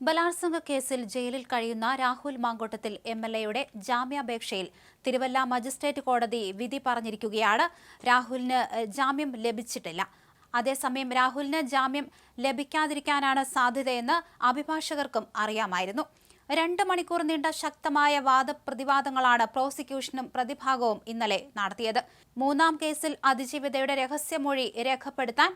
ബലാത്സംഗ കേസിൽ ജയിലിൽ കഴിയുന്ന രാഹുൽ മാങ്കോട്ടത്തിൽ എം എൽ എയുടെ ജാമ്യാപേക്ഷയിൽ തിരുവല്ല മജിസ്ട്രേറ്റ് കോടതി വിധി പറഞ്ഞിരിക്കുകയാണ്. രാഹുലിന് ജാമ്യം ലഭിച്ചിട്ടില്ല. അതേസമയം രാഹുലിന് ജാമ്യം ലഭിക്കാതിരിക്കാനാണ് സാധ്യതയെന്ന് അഭിഭാഷകർക്കും അറിയാമായിരുന്നു. രണ്ട് മണിക്കൂർ നീണ്ട ശക്തമായ വാദപ്രതിവാദങ്ങളാണ് പ്രോസിക്യൂഷനും പ്രതിഭാഗവും ഇന്നലെ നടത്തിയത്. മൂന്നാം കേസിൽ അതിജീവിതയുടെ രഹസ്യമൊഴി രേഖപ്പെടുത്താൻ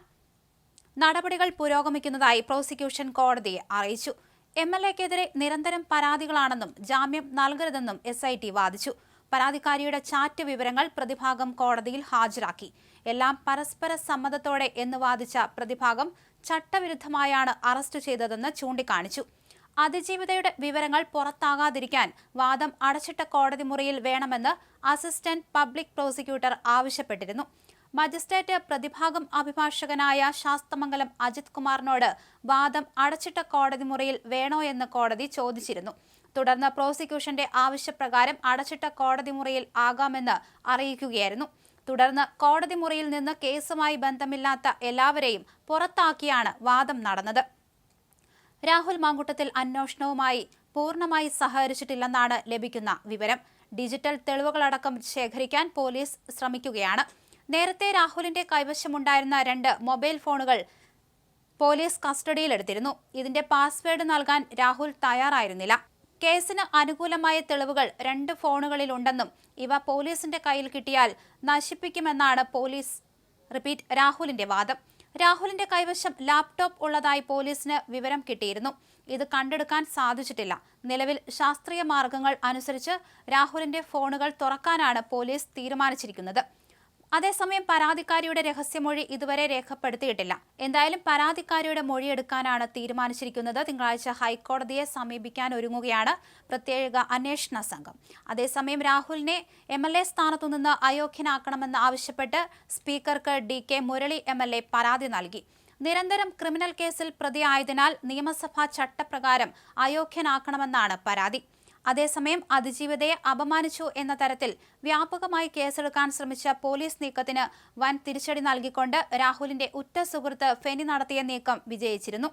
നടപടികൾ പുരോഗമിക്കുന്നതായി പ്രോസിക്യൂഷൻ കോടതിയെ അറിയിച്ചു. എം എൽ എക്കെതിരെ നിരന്തരം പരാതികളാണെന്നും ജാമ്യം നൽകരുതെന്നും എസ് ഐ ടി വാദിച്ചു. പരാതിക്കാരിയുടെ ചാറ്റ് വിവരങ്ങൾ പ്രതിഭാഗം കോടതിയിൽ ഹാജരാക്കി. എല്ലാം പരസ്പര സമ്മതത്തോടെ എന്ന് വാദിച്ച പ്രതിഭാഗം ചട്ടവിരുദ്ധമായാണ് അറസ്റ്റ് ചെയ്തതെന്ന് ചൂണ്ടിക്കാണിച്ചു. അതിജീവിതയുടെ വിവരങ്ങൾ പുറത്താകാതിരിക്കാൻ വാദം അടച്ചിട്ട കോടതി മുറിയിൽ വേണമെന്ന് അസിസ്റ്റന്റ് പബ്ലിക് പ്രോസിക്യൂട്ടർ ആവശ്യപ്പെട്ടിരുന്നു. മജിസ്ട്രേറ്റ് പ്രതിഭാഗം അഭിഭാഷകനായ ശാസ്തമംഗലം അജിത് കുമാറിനോട് വാദം അടച്ചിട്ട കോടതി മുറിയിൽ വേണോ എന്ന് കോടതി ചോദിച്ചിരുന്നു. തുടർന്ന് പ്രോസിക്യൂഷന്റെ ആവശ്യപ്രകാരം അടച്ചിട്ട കോടതി മുറിയിൽ ആകാമെന്ന് അറിയിക്കുകയായിരുന്നു. തുടർന്ന് കോടതി മുറിയിൽ നിന്ന് കേസുമായി ബന്ധമില്ലാത്ത എല്ലാവരെയും പുറത്താക്കിയാണ് വാദം നടന്നത്. രാഹുൽ മാങ്കുട്ടത്തിൽ അന്വേഷണവുമായി പൂർണമായി സഹകരിച്ചിട്ടില്ലെന്നാണ് ലഭിക്കുന്ന വിവരം. ഡിജിറ്റൽ തെളിവുകളടക്കം ശേഖരിക്കാൻ പോലീസ് ശ്രമിക്കുകയാണ്. നേരത്തെ രാഹുലിന്റെ കൈവശമുണ്ടായിരുന്ന രണ്ട് മൊബൈൽ ഫോണുകൾ പോലീസ് കസ്റ്റഡിയിലെടുത്തിരുന്നു. ഇതിന്റെ പാസ്വേഡ് നൽകാൻ രാഹുൽ തയ്യാറായിരുന്നില്ല. കേസിന് അനുകൂലമായ തെളിവുകൾ രണ്ട് ഫോണുകളിലുണ്ടെന്നും ഇവ പോലീസിന്റെ കയ്യിൽ കിട്ടിയാൽ നശിപ്പിക്കുമെന്നാണ് പോലീസ് റിപ്പീറ്റ് രാഹുലിന്റെ വാദം. രാഹുലിന്റെ കൈവശം ലാപ്ടോപ്പ് ഉള്ളതായി പോലീസിന് വിവരം കിട്ടിയിരുന്നു. ഇത് കണ്ടെടുക്കാൻ സാധിച്ചിട്ടില്ല. നിലവിൽ ശാസ്ത്രീയ മാർഗങ്ങൾ അനുസരിച്ച് രാഹുലിന്റെ ഫോണുകൾ തുറക്കാനാണ് പോലീസ് തീരുമാനിച്ചിരിക്കുന്നത്. അതേസമയം പരാതിക്കാരിയുടെ രഹസ്യമൊഴി ഇതുവരെ രേഖപ്പെടുത്തിയിട്ടില്ല. എന്തായാലും പരാതിക്കാരിയുടെ മൊഴിയെടുക്കാനാണ് തീരുമാനിച്ചിരിക്കുന്നത്. തിങ്കളാഴ്ച ഹൈക്കോടതിയെ സമീപിക്കാൻ ഒരുങ്ങുകയാണ് പ്രത്യേക അന്വേഷണ സംഘം. അതേസമയം രാഹുലിനെ എം എൽ എ സ്ഥാനത്തു നിന്ന് അയോഗ്യനാക്കണമെന്ന് ആവശ്യപ്പെട്ട് സ്പീക്കർക്ക് D K Murali M L A പരാതി നൽകി. നിരന്തരം ക്രിമിനൽ കേസിൽ പ്രതിയായതിനാൽ നിയമസഭാ ചട്ടപ്രകാരം അയോഗ്യനാക്കണമെന്നാണ് പരാതി. അതേസമയം അതിജീവിതയെ അപമാനിച്ചു എന്ന തരത്തിൽ വ്യാപകമായി കേസെടുക്കാൻ ശ്രമിച്ച പോലീസ് നീക്കത്തിന് വൻ തിരിച്ചടി നൽകിക്കൊണ്ട് രാഹുലിന്റെ ഉറ്റ സുഹൃത്ത് ഫെനി നടത്തിയ നീക്കം വിജയിച്ചിരുന്നു.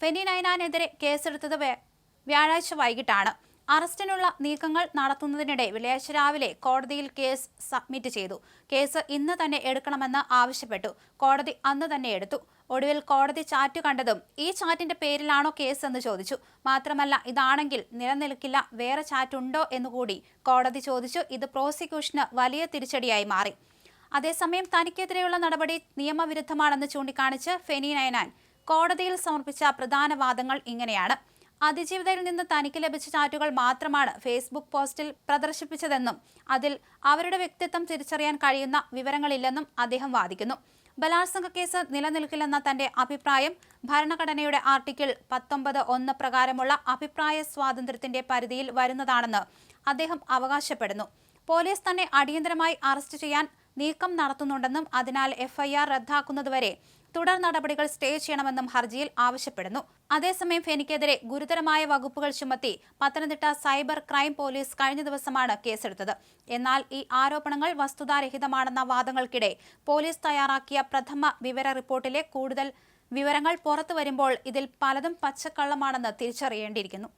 ഫെനി നൈനാനെതിരെ കേസെടുത്തത് വ്യ- വ്യാഴാഴ്ച വൈകിട്ടാണ്. അറസ്റ്റിനുള്ള നീക്കങ്ങൾ നടത്തുന്നതിനിടെ വെള്ളിയാഴ്ച രാവിലെ കോടതിയിൽ കേസ് സബ്മിറ്റ് ചെയ്തു. കേസ് ഇന്ന് തന്നെ എടുക്കണമെന്ന് ആവശ്യപ്പെട്ടു. കോടതി അന്ന് തന്നെ എടുത്തു. ഒടുവിൽ കോടതി ചാറ്റ് കണ്ടതും ഈ ചാറ്റിന്റെ പേരിലാണോ കേസ് എന്ന് ചോദിച്ചു. മാത്രമല്ല ഇതാണെങ്കിൽ നിലനിൽക്കില്ല വേറെ ചാറ്റ് ഉണ്ടോ എന്നുകൂടി കോടതി ചോദിച്ചു. ഇത് പ്രോസിക്യൂഷന് വലിയ തിരിച്ചടിയായി മാറി. അതേസമയം തനിക്കെതിരെയുള്ള നടപടി നിയമവിരുദ്ധമാണെന്ന് ചൂണ്ടിക്കാണിച്ച് ഫെനി നയനാൻ കോടതിയിൽ സമർപ്പിച്ച പ്രധാന വാദങ്ങൾ ഇങ്ങനെയാണ്. അതിജീവിതയിൽ നിന്ന് തനിക്ക് ലഭിച്ച ചാറ്റുകൾ മാത്രമാണ് ഫേസ്ബുക്ക് പോസ്റ്റിൽ പ്രദർശിപ്പിച്ചതെന്നും അതിൽ അവരുടെ വ്യക്തിത്വം തിരിച്ചറിയാൻ കഴിയുന്ന വിവരങ്ങളില്ലെന്നും അദ്ദേഹം വാദിക്കുന്നു. ബലാത്സംഗ കേസ് നിലനിൽക്കില്ലെന്ന തന്റെ അഭിപ്രായം ഭരണഘടനയുടെ ആർട്ടിക്കിൾ പത്തൊമ്പത് ഒന്ന് പ്രകാരമുള്ള അഭിപ്രായ സ്വാതന്ത്ര്യത്തിന്റെ പരിധിയിൽ വരുന്നതാണെന്ന് അദ്ദേഹം അവകാശപ്പെടുന്നു. പോലീസ് തന്നെ അടിയന്തരമായി അറസ്റ്റ് ചെയ്യാൻ നീക്കം നടത്തുന്നുണ്ടെന്നും അതിനാൽ എഫ്ഐആർ റദ്ദാക്കുന്നതുവരെ തുടർ നടപടികൾ സ്റ്റേ ചെയ്യണമെന്നും ഹർജിയിൽ ആവശ്യപ്പെടുന്നു. അതേസമയം ഫെനിക്കെതിരെ ഗുരുതരമായ വകുപ്പുകൾ ചുമത്തി പത്തനംതിട്ട സൈബർ ക്രൈം പോലീസ് കഴിഞ്ഞ ദിവസമാണ് കേസെടുത്തത്. എന്നാൽ ഈ ആരോപണങ്ങൾ വസ്തുതാരഹിതമാണെന്ന വാദങ്ങൾക്കിടെ പോലീസ് തയ്യാറാക്കിയ പ്രഥമ വിവര റിപ്പോർട്ടിലെ കൂടുതൽ വിവരങ്ങൾ പുറത്തു വരുമ്പോൾ ഇതിൽ പലതും പച്ചക്കള്ളമാണെന്ന് തിരിച്ചറിയേണ്ടിയിരിക്കുന്നു.